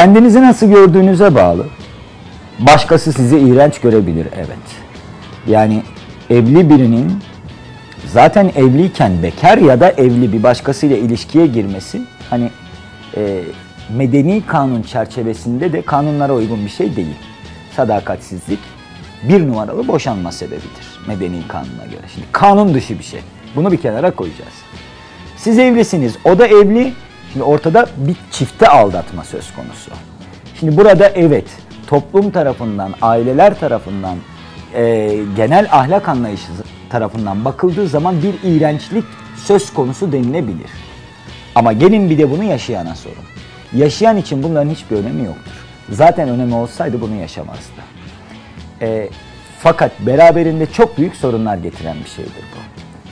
Kendinizi nasıl gördüğünüze bağlı. Başkası sizi iğrenç görebilir evet. Yani evli birinin zaten evliyken bekar ya da evli bir başkasıyla ilişkiye girmesi hani e, medeni kanun çerçevesinde de kanunlara uygun bir şey değil. Sadakatsizlik bir numaralı boşanma sebebidir medeni kanuna göre. Şimdi kanun dışı bir şey. Bunu bir kenara koyacağız. Siz evlisiniz, o da evli. Şimdi ortada bir çifte aldatma söz konusu. Şimdi burada evet toplum tarafından, aileler tarafından, e, genel ahlak anlayışı tarafından bakıldığı zaman bir iğrençlik söz konusu denilebilir. Ama gelin bir de bunu yaşayana sorun. Yaşayan için bunların hiçbir önemi yoktur. Zaten önemi olsaydı bunu yaşamazdı. E, fakat beraberinde çok büyük sorunlar getiren bir şeydir bu.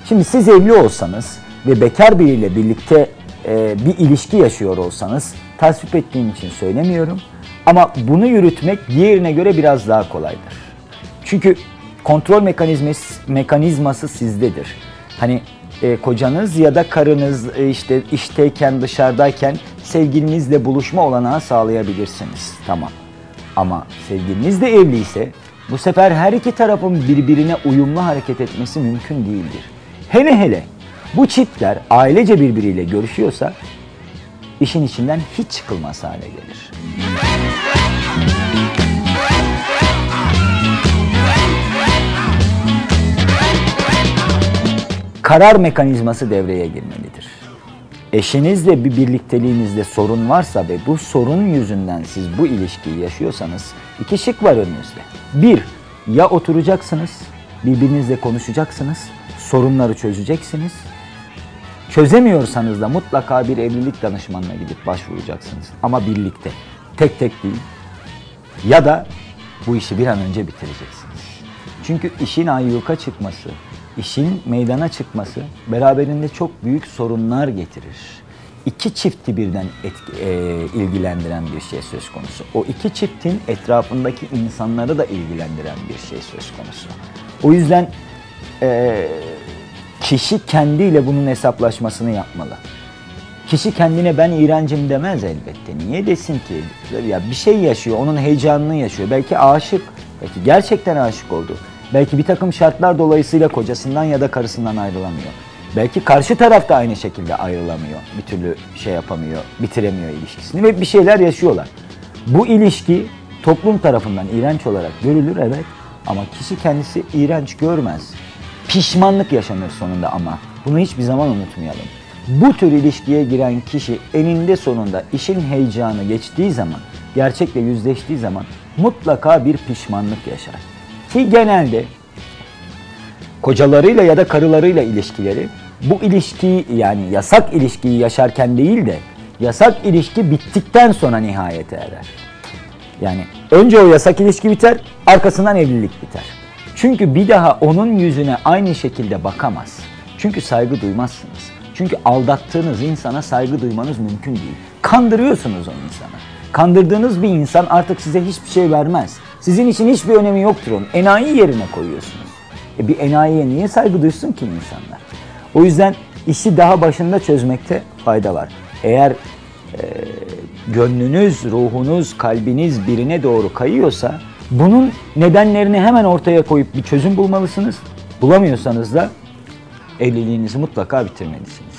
Şimdi siz evli olsanız ve bekar biriyle birlikte e, bir ilişki yaşıyor olsanız tasvip ettiğim için söylemiyorum. Ama bunu yürütmek diğerine göre biraz daha kolaydır. Çünkü kontrol mekanizması, mekanizması sizdedir. Hani e, kocanız ya da karınız e, işte işteyken dışarıdayken sevgilinizle buluşma olanağı sağlayabilirsiniz. Tamam. Ama sevgiliniz de evliyse bu sefer her iki tarafın birbirine uyumlu hareket etmesi mümkün değildir. Hele hele bu çiftler ailece birbiriyle görüşüyorsa işin içinden hiç çıkılmaz hale gelir. Karar mekanizması devreye girmelidir. Eşinizle bir birlikteliğinizde sorun varsa ve bu sorun yüzünden siz bu ilişkiyi yaşıyorsanız iki şık var önünüzde. Bir, ya oturacaksınız, birbirinizle konuşacaksınız, sorunları çözeceksiniz. Çözemiyorsanız da mutlaka bir evlilik danışmanına gidip başvuracaksınız. Ama birlikte, tek tek değil. Ya da bu işi bir an önce bitireceksiniz. Çünkü işin ayyuka çıkması, işin meydana çıkması beraberinde çok büyük sorunlar getirir. İki çifti birden etki, e, ilgilendiren bir şey söz konusu. O iki çiftin etrafındaki insanları da ilgilendiren bir şey söz konusu. O yüzden e, kişi kendiyle bunun hesaplaşmasını yapmalı. Kişi kendine ben iğrencim demez elbette. Niye desin ki? Ya bir şey yaşıyor, onun heyecanını yaşıyor. Belki aşık, belki gerçekten aşık oldu. Belki bir takım şartlar dolayısıyla kocasından ya da karısından ayrılamıyor. Belki karşı taraf da aynı şekilde ayrılamıyor. Bir türlü şey yapamıyor, bitiremiyor ilişkisini ve bir şeyler yaşıyorlar. Bu ilişki toplum tarafından iğrenç olarak görülür evet ama kişi kendisi iğrenç görmez. Pişmanlık yaşanır sonunda ama bunu hiçbir zaman unutmayalım. Bu tür ilişkiye giren kişi eninde sonunda işin heyecanı geçtiği zaman, gerçekle yüzleştiği zaman mutlaka bir pişmanlık yaşar. Ki genelde kocalarıyla ya da karılarıyla ilişkileri bu ilişkiyi yani yasak ilişkiyi yaşarken değil de yasak ilişki bittikten sonra nihayete erer. Yani önce o yasak ilişki biter, arkasından evlilik biter. Çünkü bir daha onun yüzüne aynı şekilde bakamaz. Çünkü saygı duymazsınız. Çünkü aldattığınız insana saygı duymanız mümkün değil. Kandırıyorsunuz o insanı. Kandırdığınız bir insan artık size hiçbir şey vermez. Sizin için hiçbir önemi yoktur onun. Enayi yerine koyuyorsunuz. E bir enayiye niye saygı duysun ki insanlar? O yüzden işi daha başında çözmekte fayda var. Eğer e, gönlünüz, ruhunuz, kalbiniz birine doğru kayıyorsa bunun nedenlerini hemen ortaya koyup bir çözüm bulmalısınız. Bulamıyorsanız da evliliğinizi mutlaka bitirmelisiniz.